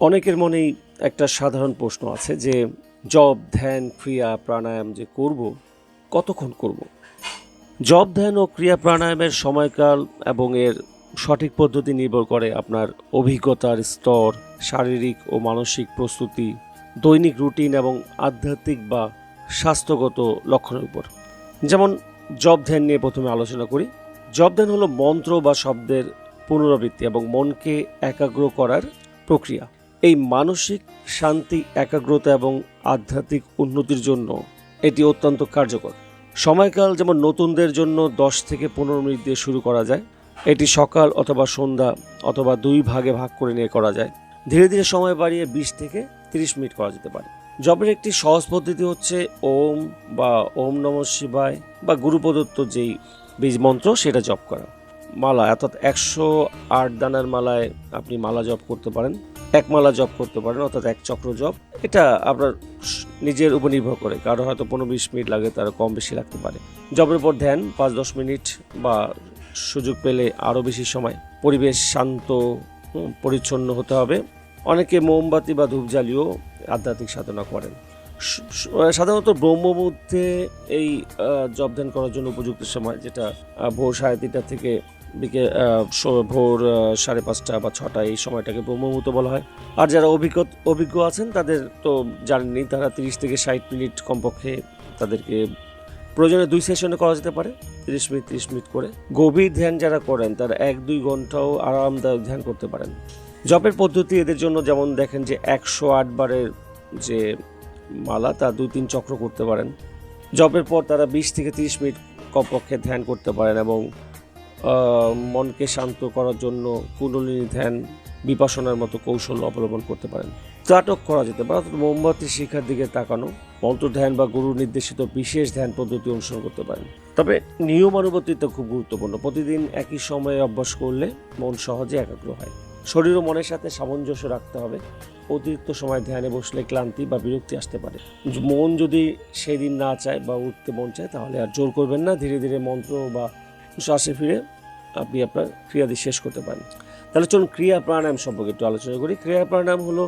অনেকের মনেই একটা সাধারণ প্রশ্ন আছে যে, জব, ধ্যান, ক্রিয়া, প্রাণায়াম যে করব, কতক্ষণ করব? জব, ধ্যান ও ক্রিয়া প্রাণায়ামের সময়কাল এবং এর সঠিক পদ্ধতি নির্ভর করে আপনার অভিজ্ঞতার স্তর, শারীরিক ও মানসিক প্রস্তুতি, দৈনিক রুটিন এবং আধ্যাত্মিক বা স্বাস্থ্যগত লক্ষণের উপর। যেমন, জব, ধ্যান নিয়ে প্রথমে আলোচনা করি। জব, ধ্যান হলো মন্ত্র বা শব্দের পুনরাবৃত্তি এবং মনকে একাগ্র করার প্রক্রিয়া। এই মানসিক শান্তি, একাগ্রতা এবং আধ্যাত্মিক উন্নতির জন্য এটি অত্যন্ত কার্যকর। সময়কাল যেমন নতুনদের জন্য দশ থেকে পনেরো মিনিট দিয়ে শুরু করা যায়, এটি সকাল অথবা সন্ধ্যা অথবা দুই ভাগে ভাগ করে নিয়ে করা যায়। ধীরে ধীরে সময় বাড়িয়ে বিশ থেকে তিরিশ মিনিট করা যেতে পারে। জবের একটি সহজ পদ্ধতি হচ্ছে ওম বা ওম নম শিবায় বা গুরু প্রদত্ত যেই বীজ মন্ত্র সেটা জপ করা। মালা, অর্থাৎ একশো আট দানার মালায় আপনি মালা জপ করতে পারেন। এক মালা জপ করতে পারেন, অর্থাৎ এক চক্র জপ। এটা আপনার নিজের উপর নির্ভর করে। কারও হয়তো পনেরো বিশ মিনিট লাগে তার কম বেশি লাগতে পারে। জবের পর ধ্যান, পাঁচ দশ মিনিট বা সুযোগ পেলে আরও বেশি সময়। পরিবেশ শান্ত পরিচ্ছন্ন হতে হবে। অনেকে মোমবাতি বা ধূপ জ্বালিয়েও আধ্যাত্মিক সাধনা করেন। সাধারণত ব্রহ্মমধ্যে এই জব ধ্যান করার জন্য উপযুক্ত সময়, যেটা ভোর সাড়ে তিনটা থেকে বিকে ভোর সাড়ে পাঁচটা বা ছটা এই সময়টাকে ব্রহ্মমুহূর্ত বলা হয়। আর যারা অভিজ্ঞ অভিজ্ঞ আছেন, তাদের তো জানেননি তারা তিরিশ থেকে ষাট মিনিট কমপক্ষে তাদেরকে প্রয়োজনে দুই সেশনে করা যেতে পারে, তিরিশ মিনিট তিরিশ মিনিট করে। গভীর ধ্যান যারা করেন, তারা এক, দুই ঘন্টাও আরামদায়ক ধ্যান করতে পারেন। জপের পদ্ধতি এদের জন্য যেমন দেখেন যে একশো আট বারের যে মালা, তা দুই তিন চক্র করতে পারেন। জপের পর তারা বিশ থেকে তিরিশ মিনিট কমপক্ষে ধ্যান করতে পারেন এবং মনকে শান্ত করার জন্য কুণ্ডলিনী ধ্যান, বিপাসনার মতো কৌশল অবলম্বন করতে পারেন। ত্রাটক করা যেতে পারে, অর্থাৎ মোমবাতি শিখার দিকে তাকানো মন্ত্র ধ্যান বা গুরু নির্দেশিত বিশেষ ধ্যান পদ্ধতি অনুসরণ করতে পারেন। তবে নিয়মানুবর্তিতা খুব গুরুত্বপূর্ণ। প্রতিদিন একই সময়ে অভ্যাস করলে মন সহজে একাগ্র হয়। শরীর ও মনের সাথে সামঞ্জস্য রাখতে হবে। অতিরিক্ত সময় ধ্যানে বসলে ক্লান্তি বা বিরক্তি আসতে পারে। মন যদি সেই দিন না চায় বা উঠতে মন চায়, তাহলে আর জোর করবেন না। ধীরে ধীরে মন্ত্র বা শ্বাসে ফিরে আপনি আপনার ক্রিয়াদি শেষ করতে পারেন। তাহলে চলুন ক্রিয়া প্রাণায়াম সম্পর্কে একটু আলোচনা করি। ক্রিয়া প্রাণায়াম হলো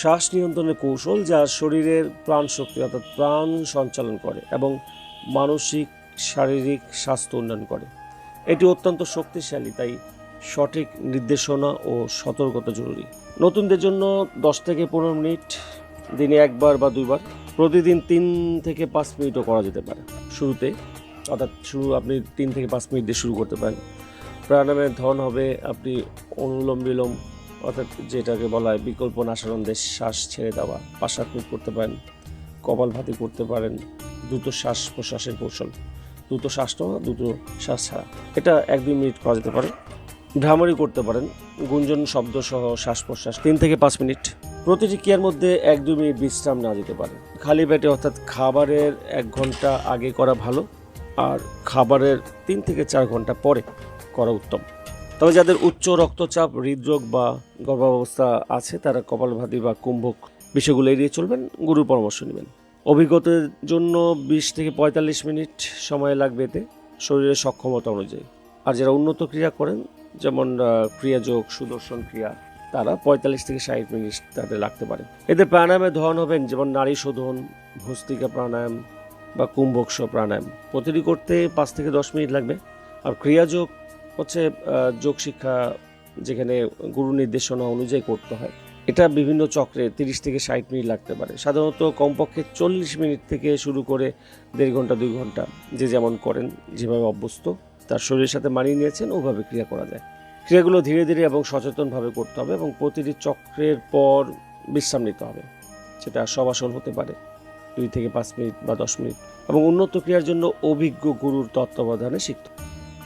শ্বাস নিয়ন্ত্রণের কৌশল যা শরীরের প্রাণ শক্তি অর্থাৎ প্রাণ সঞ্চালন করে এবং মানসিক, শারীরিক স্বাস্থ্য উন্নয়ন করে। এটি অত্যন্ত শক্তিশালী, তাই সঠিক নির্দেশনা ও সতর্কতা জরুরি। নতুনদের জন্য দশ থেকে পনেরো মিনিট, দিনে একবার বা দুইবার, প্রতিদিন তিন থেকে পাঁচ মিনিটও করা যেতে পারে। শুরুতে অর্থাৎ শুরু আপনি তিন থেকে পাঁচ মিনিট দিয়ে শুরু করতে পারেন। প্রাণায়ামের ধন হবে আপনি অনুলোম বিলোম, অর্থাৎ যেটাকে বলা হয় বিকল্প নাসানন্দের শ্বাস ছেড়ে দেওয়া মিনিট করতে পারেন কপালভাতি করতে পারেন, দ্রুত শ্বাস প্রশ্বাসের কৌশল। দ্রুত শ্বাস নেওয়া দ্রুত শ্বাস ছাড়া। এটা এক দুই মিনিট করা যেতে পারে। ভ্রামরি করতে পারেন, গুঞ্জন শব্দ সহ শ্বাস প্রশ্বাস তিন থেকে পাঁচ মিনিট। প্রতিটি ক্রিয়ার মধ্যে এক দুই মিনিট বিশ্রাম নেওয়া যেতে পারে। খালি পেটে অর্থাৎ খাবারের এক ঘণ্টা আগে করা ভালো। আর খাবারের তিন থেকে চার ঘণ্টা পরে করা উত্তম। তবে যাদের উচ্চ রক্তচাপ, হৃদরোগ বা গর্ভাবস্থা আছে, তারা কপালভাতি বা কুম্ভক বিষয়গুলো এড়িয়ে চলবেন। গুরুর পরামর্শ নেবেন। অভিজ্ঞতার জন্য বিশ থেকে পঁয়তাল্লিশ মিনিট সময় লাগবে এতে। শরীরের সক্ষমতা অনুযায়ী। আর যারা উন্নত ক্রিয়া করেন, যেমন ক্রিয়াযোগ, সুদর্শন ক্রিয়া, তারা পঁয়তাল্লিশ থেকে ষাট মিনিট তাদের লাগতে পারে। এদের প্রাণায়ামের ধরন হবেন যেমন নারী শোধন, ভস্তিকা প্রাণায়াম বা কুম্ভকশ প্রাণায়াম। প্রতিটি করতে পাঁচ থেকে দশ মিনিট লাগবে। আর ক্রিয়াযোগ হচ্ছে যোগ শিক্ষা যেখানে গুরু নির্দেশনা অনুযায়ী করতে হয়। এটা বিভিন্ন চক্রে তিরিশ থেকে ষাট মিনিট লাগতে পারে। সাধারণত কমপক্ষে চল্লিশ মিনিট থেকে শুরু করে দেড় ঘণ্টা, দুই ঘণ্টা যে যেমন করেন, যেভাবে অভ্যস্ত, তার শরীরের সাথে মানিয়ে নিয়েছেন, ওভাবে ক্রিয়া করা যায়। ক্রিয়াগুলো ধীরে ধীরে এবং সচেতনভাবে করতে হবে এবং প্রতিটি চক্রের পর বিশ্রাম নিতে হবে। সেটা সবাসন হতে পারে। দুই থেকে পাঁচ মিনিট বা দশ মিনিট। এবং উন্নত ক্রিয়ার জন্য অভিজ্ঞ গুরুর তত্ত্বাবধানে শিখতে।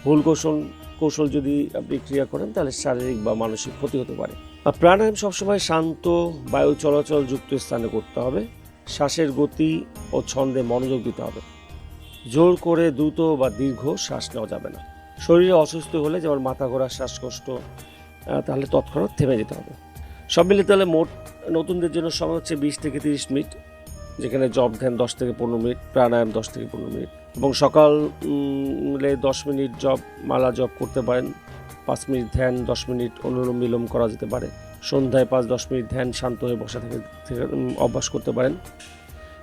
ভুল কৌশল কৌশল যদি আপনি ক্রিয়া করেন, তাহলে শারীরিক বা মানসিক ক্ষতি হতে পারে। প্রাণায়াম সবসময় শান্ত, বায়ু চলাচল যুক্ত স্থানে করতে হবে। শ্বাসের গতি ও ছন্দে মনোযোগ দিতে হবে। জোর করে দ্রুত বা দীর্ঘ শ্বাস নেওয়া যাবে না। শরীরে অসুস্থ হলে যেমন মাথা ঘোরা, শ্বাসকষ্ট তাহলে তৎক্ষণাৎ থেমে যেতে হবে। সব মিলিয়ে তাহলে মোট নতুনদের জন্য সময় হচ্ছে বিশ থেকে তিরিশ মিনিট। যেখানে জব ধ্যান দশ থেকে পনেরো মিনিট, প্রাণায়াম দশ থেকে পনেরো মিনিট এবং সকাল দশ মিনিট জব, মালা জব করতে পারেন। পাঁচ মিনিট ধ্যান, দশ মিনিট অনুলোম বিলোম করা যেতে পারে। সন্ধ্যায় পাঁচ, দশ মিনিট ধ্যান, শান্ত হয়ে বসা থেকে অভ্যাস করতে পারেন।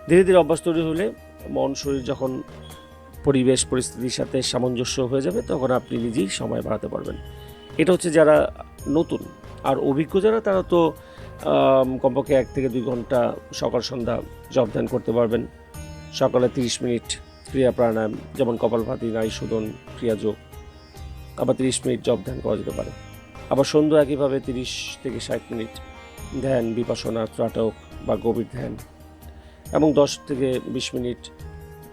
ধীরে ধীরে অভ্যাস তৈরি হলে মন, শরীর যখন পরিবেশ, পরিস্থিতির সাথে সামঞ্জস্য হয়ে যাবে, তখন আপনি নিজেই সময় বাড়াতে পারবেন। এটা হচ্ছে যারা নতুন আর অভিজ্ঞ যারা, তারা তো কমপক্ষে এক থেকে দুই ঘণ্টা সকাল, সন্ধ্যা জব ধ্যান করতে পারবেন। সকালে তিরিশ মিনিট ক্রিয়া প্রাণায়াম, যেমন কপালভাতি নারী শোধন ক্রিয়াযোগ আবার তিরিশ মিনিট জব ধ্যান করা যেতে পারে। আবার সন্ধ্যা একইভাবে তিরিশ থেকে ষাট মিনিট ধ্যান, বিপাসনা, ত্রাটক বা গভীর ধ্যান। এবং দশ থেকে বিশ মিনিট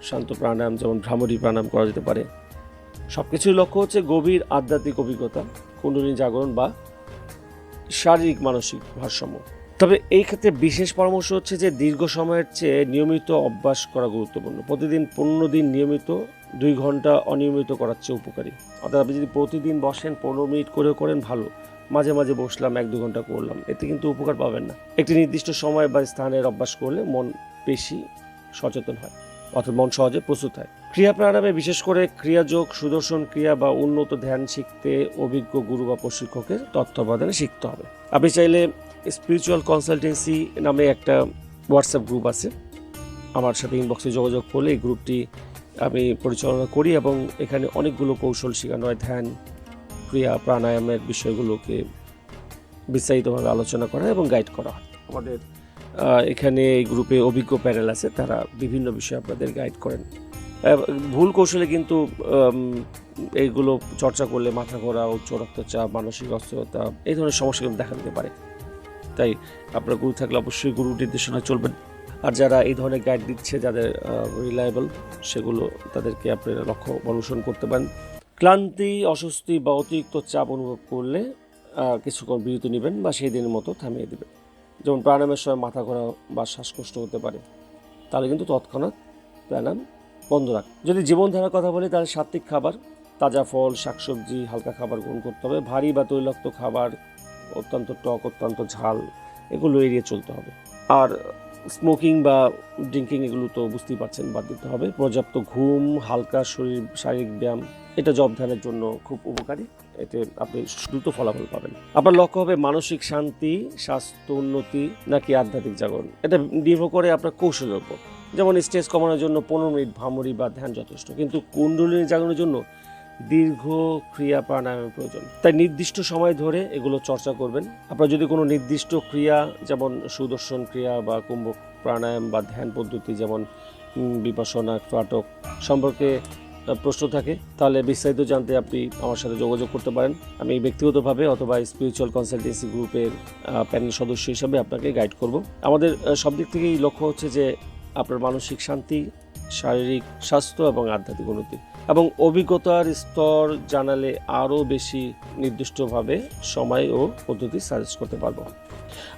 শান্ত প্রাণায়াম, যেমন ভ্রামরী প্রাণায়াম করা যেতে পারে। সব কিছুর লক্ষ্য হচ্ছে গভীর আধ্যাত্মিক অভিজ্ঞতা, কুণ্ডলী জাগরণ বা শারীরিক, মানসিক ভারসাম্য। তবে এই ক্ষেত্রে বিশেষ পরামর্শ হচ্ছে যে, দীর্ঘ সময়ের চেয়ে নিয়মিত অভ্যাস করা গুরুত্বপূর্ণ। প্রতিদিন পনেরো দিন নিয়মিত, দুই ঘণ্টা অনিয়মিত করার চেয়ে উপকারী। অর্থাৎ আপনি যদি প্রতিদিন বসেন, পনেরো মিনিট করেও করেন, ভালো। মাঝে মাঝে বসলাম, এক দু ঘণ্টা করলাম, এতে কিন্তু উপকার পাবেন না। একটি নির্দিষ্ট সময় বা স্থানের অভ্যাস করলে মন বেশি সচেতন হয়, অর্থাৎ মন সহজে প্রস্তুত হয়। ক্রিয়া প্রাণায়ামে বিশেষ করে ক্রিয়াযোগ, সুদর্শন ক্রিয়া বা উন্নত ধ্যান শিখতে অভিজ্ঞ গুরু বা প্রশিক্ষকের তত্ত্বাবধানে শিখতে হবে। আপনি চাইলে স্পিরিচুয়াল কনসালটেন্সি নামে একটা হোয়াটসঅ্যাপ গ্রুপ আছে। আমার সাথে ইনবক্সে যোগাযোগ করলে এই গ্রুপটি আমি পরিচালনা করি এবং এখানে অনেকগুলো কৌশল শেখানো হয়। ধ্যান, ক্রিয়া, প্রাণায়ামের বিষয়গুলোকে বিস্তারিতভাবে আলোচনা করা এবং গাইড করা হয়। আমাদের এখানে এই গ্রুপে অভিজ্ঞ প্যানেল আছে। তারা বিভিন্ন বিষয়ে আপনাদের গাইড করেন। ভুল কৌশলে কিন্তু এইগুলো চর্চা করলে মাথা ঘোরা, উচ্চ রক্তচাপ, মানসিক অস্থিরতা, এই ধরনের সমস্যা কিন্তু দেখা দিতে পারে। তাই আপনার গুরু থাকলে অবশ্যই গুরু নির্দেশনা চলবেন। আর যারা এই ধরনের গাইড দিচ্ছে, যাদের রিলায়েবল সেগুলো তাদেরকে আপনারা লক্ষ্য অনুসরণ করতে পারেন। ক্লান্তি, অস্বস্তি বা অতিরিক্ত চাপ অনুভব করলে কিছুক্ষণ বিরতি নেবেন বা সেই দিনের মতো থামিয়ে দেবেন। যেমন প্রাণায়ামের সময় মাথা ঘোরা বা শ্বাসকষ্ট হতে পারে। তাহলে কিন্তু তৎক্ষণাৎ প্রাণায়াম বন্ধ রাখ। যদি জীবনধারার কথা বলি, তাহলে সাত্বিক খাবার, তাজা ফল, শাকসবজি, হালকা খাবার গ্রহণ করতে হবে। ভারী বা তৈলাক্ত খাবার, অত্যন্ত টক, অত্যন্ত ঝাল, এগুলো এড়িয়ে চলতে হবে। আর স্মোকিং বা ড্রিঙ্কিং এগুলো তো বুঝতেই পারছেন, বাদ দিতে হবে। পর্যাপ্ত ঘুম, হালকা শরীর, শারীরিক ব্যায়াম, এটা জব ধ্যানের জন্য খুব উপকারী, এতে আপনি দ্রুত ফলাফল পাবেন। আপনার লক্ষ্য হবে মানসিক শান্তি, স্বাস্থ্য উন্নতি, নাকি আধ্যাত্মিক জাগরণ। এটা নির্ভর করে আপনার কৌশলের উপর। যেমন স্ট্রেস কমানোর জন্য পনেরো মিনিট ভামরি বা ধ্যান যথেষ্ট। কিন্তু কুণ্ডলিনী জাগানোর জন্য দীর্ঘ ক্রিয়া প্রাণায়ামের প্রয়োজন। তাই নির্দিষ্ট সময় ধরে এগুলো চর্চা করবেন। আপনার যদি কোনো নির্দিষ্ট ক্রিয়া, যেমন সুদর্শন ক্রিয়া বা কুম্ভ প্রাণায়াম বা ধ্যান পদ্ধতি, যেমন বিপাসনা ফাটক সম্পর্কে প্রশ্ন থাকে, তাহলে বিস্তারিত জানতে আপনি আমার সাথে যোগাযোগ করতে পারেন। আমি ব্যক্তিগতভাবে অথবা স্পিরিচুয়াল কনসালটেন্সি গ্রুপের প্যানেল সদস্য হিসাবে আপনাকে গাইড করব। আমাদের সব দিক থেকেই লক্ষ্য হচ্ছে যে আপনার মানসিক শান্তি, শারীরিক স্বাস্থ্য এবং আধ্যাত্মিক উন্নতি। এবং অভিজ্ঞতার স্তর জানালে আরও বেশি নির্দিষ্টভাবে সময় ও পদ্ধতি সাজেস্ট করতে পারব।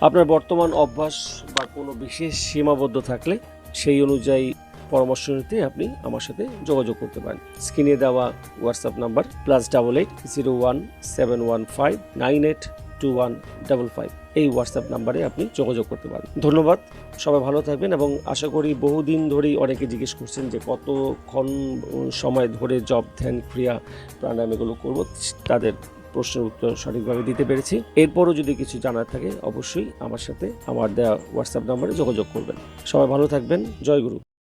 আপনার বর্তমান অভ্যাস বা কোনো বিশেষ সীমাবদ্ধ থাকলে সেই অনুযায়ী পরামর্শ নিতে আপনি আমার সাথে যোগাযোগ করতে পারেন। স্ক্রিনে দেওয়া WhatsApp number plus double eight zero one seven one five nine eight two one double five এই হোয়াটসঅ্যাপ নাম্বারে আপনি যোগাযোগ করতে পারেন। ধন্যবাদ। সবাই ভালো থাকবেন এবং আশা করি বহুদিন ধরেই অনেকে জিজ্ঞেস করছেন যে কতক্ষণ সময় ধরে জব ধ্যান ক্রিয়া প্রাণায়াম এগুলো করব? তাদের প্রশ্নের উত্তর সঠিকভাবে দিতে পেরেছি। এরপরও যদি কিছু জানার থাকে, অবশ্যই আমার সাথে আমার দেওয়া হোয়াটসঅ্যাপ নাম্বারে যোগাযোগ করবেন। সবাই ভালো থাকবেন। জয় গুরু।